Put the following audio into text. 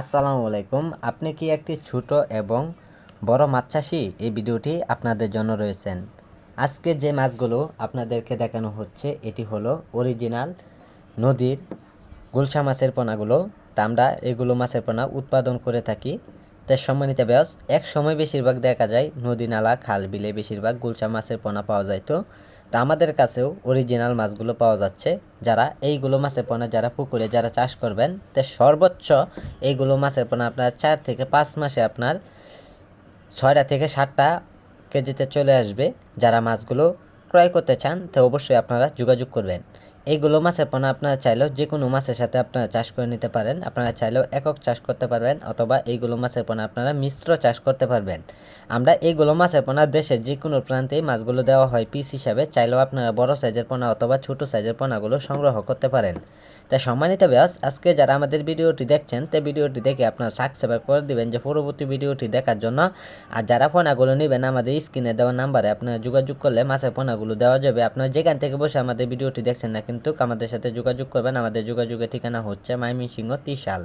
আসসালামু আলাইকুম। আপনি কি একটি ছোট এবং বড় মাছ চাষি? এই ভিডিওটি আপনাদের জন্য রয়েছেন আজকে যে মাছগুলো আপনাদেরকে দেখানো হচ্ছে, এটি হলো অরিজিনাল নদীর গুলশা মাছের পোনাগুলো। তা আমরা এগুলো মাছের পোনা উৎপাদন করে থাকি। তাই সম্মানিত ব্যাস এক সময় বেশিরভাগ দেখা যায় নদী, নালা, খাল বিলে বেশিরভাগ গুলশা মাছের পোনা পাওয়া যায় তো আমাদের কাছেও অরিজিনাল মাছগুলো পাওয়া যাচ্ছে। যারা এইগুলো মাছের পোনা, যারা পুকুরে যারা চাষ করবেন, তে সর্বোচ্চ এইগুলো মাছের পোনা আপনার চার থেকে পাঁচ মাসে আপনার ছয়টা থেকে সাতটা কেজিতে চলে আসবে। যারা মাছগুলো ক্রয় করতে চান, তো অবশ্যই আপনারা যোগাযোগ করবেন। এইগুলো মাছের পোনা আপনারা চাইলেও যে কোনো মাছের সাথে আপনারা চাষ করে নিতে পারেন। আপনারা চাইলেও একক চাষ করতে পারবেন অথবা এইগুলো মাছের পোনা আপনারা মিশ্র চাষ করতে পারবেন। আমরা এইগুলো মাছের পোনা দেশের যে কোনো প্রান্তেই মাছগুলো দেওয়া হয় পিস হিসাবে, চাইলেও আপনারা বড় সাইজের পোনা অথবা ছোট সাইজের পোনাগুলো সংগ্রহ করতে পারেন। তাই সম্মানিত ব্যাস আজকে যারা আমাদের ভিডিওটি দেখছেন, তে ভিডিওটি দেখে আপনারা সাবস্ক্রাইব করে দিবেন যে পরবর্তী ভিডিওটি দেখার জন্য। আর যারা পোনাগুলো নেবেন, আমাদের স্ক্রিনে দেওয়া নাম্বারে আপনারা যোগাযোগ করলে মাছের পোনাগুলো দেওয়া যাবে। আপনারা যেখান থেকে বসে আমাদের ভিডিওটি দেখছেন না কিন্তু আমাদের সাথে যোগাযোগ করবেন। আমাদের যোগাযোগের ঠিকানা হচ্ছে মাইমিন সিংহ ত্রিশাল।